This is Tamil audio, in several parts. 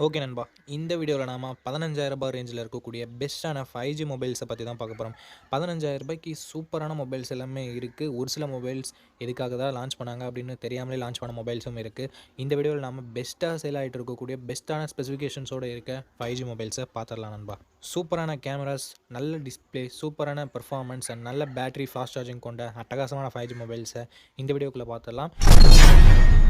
ஓகே நண்பா இந்த வீடியோவில் நாம பதினஞ்சாயிரம் ரூபாய் ரேஞ்சில் இருக்கக்கூடிய பெஸ்ட்டான ஃபைவ் ஜி மொபைல்ஸை பற்றி தான் பார்க்க போகிறோம் பதினஞ்சாயிரம் ரூபாய்க்கு சூப்பரான மொபைல்ஸ் எல்லாமே இருக்குது ஒரு சில மொபைல்ஸ் எதுக்காக தான் லான்ச் பண்ணாங்க அப்படின்னு தெரியாமலே லான்ச் பண்ண மொபைல்ஸும் இருக்குது இந்த வீடியோவில் நாம் பெஸ்ட்டாக சேல் ஆகிட்டு இருக்கக்கூடிய பெஸ்ட்டான ஸ்பெசிஃபிகேஷன்ஸோடு இருக்க ஃபைவ் ஜி மொபைல்ஸை பார்த்துடலாம் நண்பா. சூப்பரான கேமராஸ் நல்ல டிஸ்ப்ளே சூப்பரான பெர்ஃபார்மன்ஸ் அண்ட் நல்ல பேட்டரி ஃபாஸ்ட் சார்ஜிங் கொண்ட அட்டகாசமான ஃபைவ் ஜி மொபைல்ஸை இந்த வீடியோக்குள்ளே பார்த்துடலாம்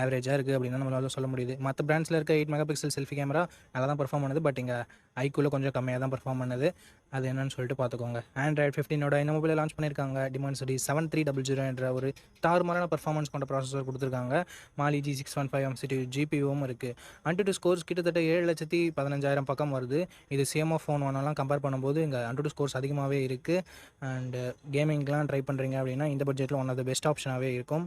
ஆவரேஜாக இருக்குது அப்படின்னு நம்மளால சொல்ல முடியுது. மற்ற பிராண்ட்ஸில் இருக்க eight mega pixel selfie camera நல்லா தான் பர்ஃபார்ம் பண்ணுது பட் இங்கே ஐக்குள்ளே கொஞ்சம் கம்மியாக தான் பர்ஃபார்ம் பண்ணுது. அது என்னன்னு சொல்லிட்டு பார்த்துக்கோங்க ஆண்ட்ராய்ட் ஃபிஃப்டினோட இந்த மொபைலில் லான்ச் பண்ணியிருக்காங்க டிமாண்ட் சரி செவன் த்ரீ டபுள் ஜீரோ என்ற ஒரு தாறுமாறான பர்ஃபார்மன்ஸ் கொண்ட ப்ராசஸர் கொடுத்துருக்காங்க. Mali G six one five MCD ஜிபிஓவும் இருக்குது அன்டு ஸ்கோர்ஸ் கிட்டத்தட்ட ஏழு லட்சத்தி பதினஞ்சாயிரம் பக்கம் வருது. இது சிஎம்ஓ ஃபோன் ஒன்னெல்லாம் கம்பேர் பண்ணும்போது இங்கே அன்டு ஸ்கோர்ஸ் அதிகமாகவே இருக்குது அண்டு கேமிங்லாம் ட்ரை பண்ணுறீங்க அப்படின்னா இந்த பட்ஜெட்டில் ஒன் ஆஃப் த பெஸ்ட் ஆப்ஷனாகவே இருக்கும்.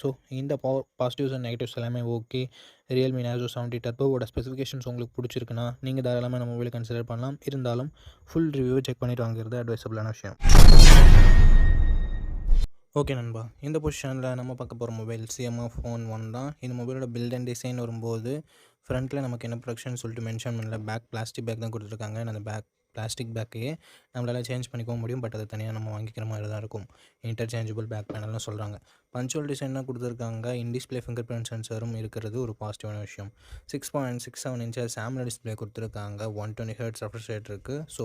ஸோ இந்த பவர் பாசிட்டிவ்ஸ் அண்ட் நெகட்டிவ்ஸ் எல்லாமே ஓகே ரியல்மி நேசோ செவன்ட்டி டர்போவோட ஸ்பெசிஃபிகேஷன்ஸ் உங்களுக்கு பிடிச்சிருக்குன்னா நீங்கள் தாராளமாக நம்ம மொபைலை கன்சிடர் பண்ணலாம். இருந்தாலும் ஃபுல் ரிவ்யூ செக் பண்ணிட்டு வாங்குறது அட்வைசபிளான விஷயம். ஓகே நண்பா. இந்த பொசிஷனில் நம்ம பார்க்க போகிற மொபைல் சிஎம்ஆ ஃபோன் ஒன் தான். இந்த மொபைலோட பில்ட் அண்ட் டிசைன் வரும்போது ஃப்ரண்ட்டில் நமக்கு என்ன ப்ரொடக்ஷன் சொல்லிட்டு மென்ஷன் பண்ணல. பேக் பிளாஸ்டிக் பேக் தான் கொடுத்துருக்காங்க. அந்த பேக் பிளாஸ்டிக் பேக்கையே நம்மளால் சேஞ்ச் பண்ணிக்கவும் முடியும். பட் அது தனியாக நம்ம வாங்கிக்கிற மாதிரி தான் இருக்கும். இன்டர்சேஞ்சபிள் பேக் பேனல்னு சொல்கிறாங்க பஞ்சுவல் டிசைனாக கொடுத்துருக்காங்க. இன்டிஸ்பிளே ஃபிங்கர் பிரிண்ட் சென்சரும் இருக்கிறது ஒரு பாசிட்டிவான விஷயம். Six point six seven inches சாம்ல display கொடுத்துருக்காங்க. ஒன் டுவெண்ட்டி ஹெர்ட்ஸ் ரெஃப்ரெஷ் இருக்குது ஸோ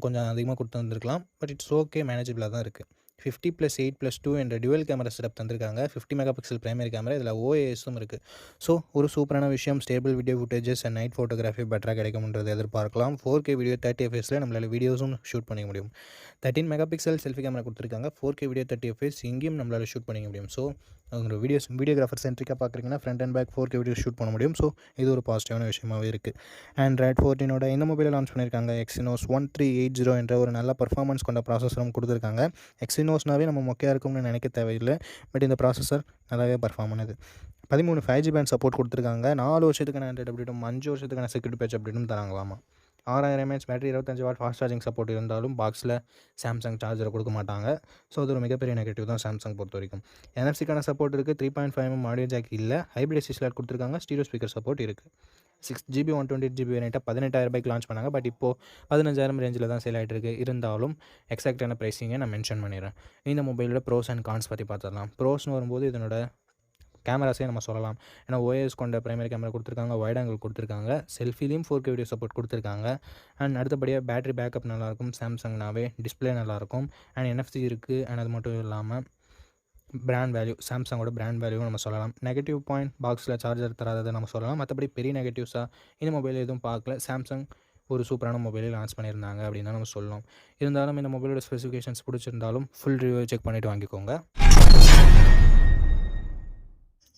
கொஞ்சம் அதிகமாக கொடுத்து வந்திருக்கலாம் பட் இட்ஸ் ஓகே மேனேஜபிளாக தான் இருக்குது fifty plus eight plus two என்ற டுவல் கேமரா செட்டப் தந்திருக்காங்க. Fifty mega pixel primary camera இதில் ஓஏஎஸும் இருக்குது ஸோ ஒரு சூப்பரான விஷயம் stable video footages and night photography பெட்டராக கிடைக்கும்ன்றது எதிர்பார்க்கலாம். ஃபோர் கே வீடியோ தேர்ட்டி எஃப்எஸில் நம்மளால் வீடியோஸும் ஷூட் பண்ணிக்க முடியும். Thirteen mega pixel selfie camera கொடுத்துருக்காங்க four K video thirty FPS இங்கேயும் நம்மளால் ஷூட் பண்ணிக்க முடியும். ஸோ உங்களோட வீடியோஸ் வீடியோகிராஃபர் சென்ட்ரிக்காக பார்க்குறீங்கன்னா front and back four K video shoot பண்ண முடியும். ஸோ இது ஒரு பாசிட்டிவான விஷயமாகவே இருக்குது ஆண்ட்ராய்ட் ஃபோர்டீனோட இந்த மொபைலை லான்ச் பண்ணியிருக்காங்க Exynos one three eight zero என்ற ஒரு நல்ல பர்ஃபார்மன்ஸ் கொண்ட ப்ராசஸரும் கொடுத்துருக்காங்க. எக்ஸினோ எக்ஸினோஸ்னாவே நம்ம மொக்கையாக இருக்கும்னு நினைக்க தேவையில்லை. பட் இந்த ப்ராசஸர் நல்லாவே பர்ஃபார்ம் பண்ணுது. பதிமூணு ஃபைவ் ஜி பேண்ட் சப்போர்ட் கொடுத்துருக்காங்க. நாலு வருஷத்துக்கான ஆண்ட்ராய்ட் அப்டேட்டும் அஞ்சு வருஷத்துக்கான செக்யூரிட்டி பேட்ச் அப்டேட்டும் தராங்களாமா? ஆறாயிரம் எம்ஏஹெச் பேட்டரி இருபத்தஞ்சு வாட் ஃபாஸ்ட் சார்ஜிங் சப்போர்ட் இருந்தாலும் பாக்ஸில் சாம்சங் சார்ஜரை கொடுக்க மாட்டாங்க. ஸோ அது ஒரு மிகப்பெரிய நெகட்டிவ் தான் சாம்சங் பொறுத்த வரைக்கும். என்எஃப்சிக்கான சப்போர்ட் இருக்குது three point five M audio jack இல்லை. ஹைப்ரிட் சிஸ்லாட் கொடுத்துருக்காங்க. ஸ்டீரியோ ஸ்பீக்கர் சப்போர்ட் இருக்குது six GB one twenty GB வேரியண்ட்டாக பதினெட்டாயிரம் ரூபாய்க்கு லான்ச் பண்ணாங்க. பட் இப்போது பதினஞ்சாயிரம் ரேஞ்சில் தான் சேல் ஆகிட்டு இருக்குது இருந்தாலும் எக்ஸாக்டான ப்ரைஸிங்கை நான் மென்ஷன் பண்ணிடுறேன். இந்த மொபைலோட ப்ரோஸ் அண்ட் கான்ஸ் பற்றி பார்த்துடலாம். ப்ரோஸ்னு வரும்போது இதனோட கேமராஸே நம்ம சொல்லலாம். ஏன்னா ஓஎஸ் கொண்ட ப்ரைமரி கேமரா கொடுத்துருக்காங்க வைட் ஆங்கிள் கொடுத்துருக்காங்க செல்ஃபிலையும் ஃபோர் கே வீடியோ சப்போர்ட் கொடுத்துருக்காங்க. அண்ட் அடுத்தபடியாக பேட்டரி பேக்கப் நல்லாயிருக்கும் சாம்சங்னாவே டிஸ்பிளே நல்லாயிருக்கும். அண்ட் என்எஃப்சி இருக்குது அண்ட் அது மட்டும் இல்லாமல் பிராண்ட் வேல்யூ சாம்சங்கோட பிராண்ட் வேல்யூ நம்ம சொல்லலாம். நெகட்டிவ் பாயிண்ட் பாக்ஸில் சார்ஜர் தராததை நம்ம சொல்லலாம். மற்றபடி பெரிய நெகட்டிவ்ஸாக இந்த மொபைல் எதுவும் பார்க்கல. சாம்சங் ஒரு சூப்பரான மொபைலை லான்ச் பண்ணியிருந்தாங்க அப்படின்னு தான் நம்ம சொல்லலாம் இருந்தாலும் இந்த மொபைலோட ஸ்பெசிஃபிகேஷன்ஸ் பிடிச்சிருந்தாலும் ஃபுல் ரிவ்யூ செக் பண்ணிவிட்டு வாங்கிக்கோங்க.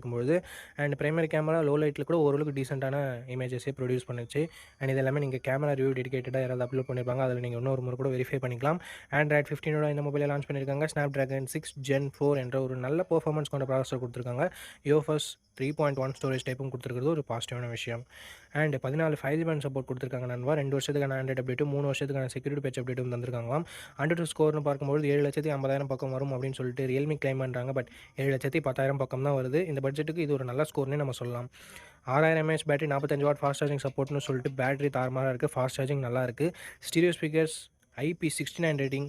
எடுக்கும்போது அண்ட் ப்ரைமரி கேமரா லோ லைட்டில் கூட ஓரளவுக்கு டீசெண்டான இமேஜஸே ப்ரொடியூஸ் பண்ணுச்சு. அண்ட் இது எல்லாமே நீங்கள் கேமரா ரிவ்யூ டெடிகேட்டடாக யாராவது அப்லோட் பண்ணியிருப்பாங்க அதில் நீங்கள் இன்னொரு முறை கூட வெரிஃபை பண்ணிக்கலாம். ஆண்ட்ராய்ட் ஃபிஃப்டீனோட இந்த மொபைலை லான்ச் பண்ணியிருக்காங்க Snapdragon six Gen four என்ற ஒரு நல்ல பர்ஃபார்மன்ஸ் கொண்ட ப்ராசஸர் கொடுத்துருக்காங்க. UFS three point one storage டைப்பும் கொடுத்துருக்கிறது ஒரு பாசிட்டிவான விஷயம். அண்ட் பதினாலு ஃபைவ் ஜி பேண்ட் சப்போர்ட் கொடுத்துருக்காங்க நண்பா. ரெண்டு வருஷத்துக்கான ஆண்ட்ராய்ட் அப்டேட்டும் மூணு வருஷத்துக்கான செக்யூரிட்டி பேட்ச் அப்டேட்டும் தந்திருக்காங்களாம். ஹண்ட்ரட் ஸ்கோர்னு பார்க்கும்போது ஏழு லட்சத்தி ஐம்பதாயிரம் பக்கம் வரும் அப்படின்னு சொல்லிட்டு ரியல்மி கிளைம் பண்ணுறாங்க பட் ஏழு லட்சத்தி பத்தாயிரம் பக்கம் தான் வருது. இந்த பட்ஜெட்டுக்கு இது ஒரு நல்ல ஸ்கோர்னே நம்ம சொல்லலாம். ஆறாயிரம் எம்ஏஹெச் பேட்டரி நாற்பத்தஞ்சு வாட் ஃபாஸ்ட் சார்ஜிங் சப்போர்ட்னு சொல்லிட்டு பேட்டரி தாரமாக இருக்குது ஃபாஸ்ட் சார்ஜிங் நல்லா இருக்குது stereo speakers IP sixty nine rating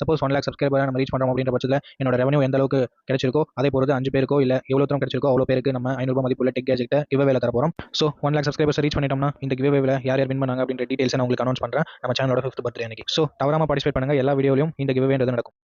suppose one lakh subscriber நம்ம ரீச் பண்ணுறோம் அப்படின்ற பட்சத்தில் என்னோட ரெவன்யூ எந்த அளவுக்கு கிடைச்சிருக்கோ அதே பொறுத்து அஞ்சு பேருக்கோ இல்லை எவ்வளோ தூரம் கிடைச்சிருக்கோ அவ்வளோ பேருக்கு நம்ம ஐநூறு மதிப்புள்ள டெக் கேஜெக்ட்டை கிவ்வேல தர போகிறோம் so one lakh subscribers reach பண்ணிட்டோம்னா இந்த கிவ்வேல யார் யார் வின் பண்ணாங்க அப்படின்ற டீடைல்ஸ் நான் உங்களுக்கு அனௌன்ஸ் பண்ணுறேன் நம்ம சேனலோட ஃபிஃப்த் பர்த்டே அன்னைக்கு. ஸோ தவறாமல் பார்ட்டிசிபேட் பண்ணுங்கள் எல்லா வீடியோலையும் இந்த கிவ்வேன்றது நடக்கும்.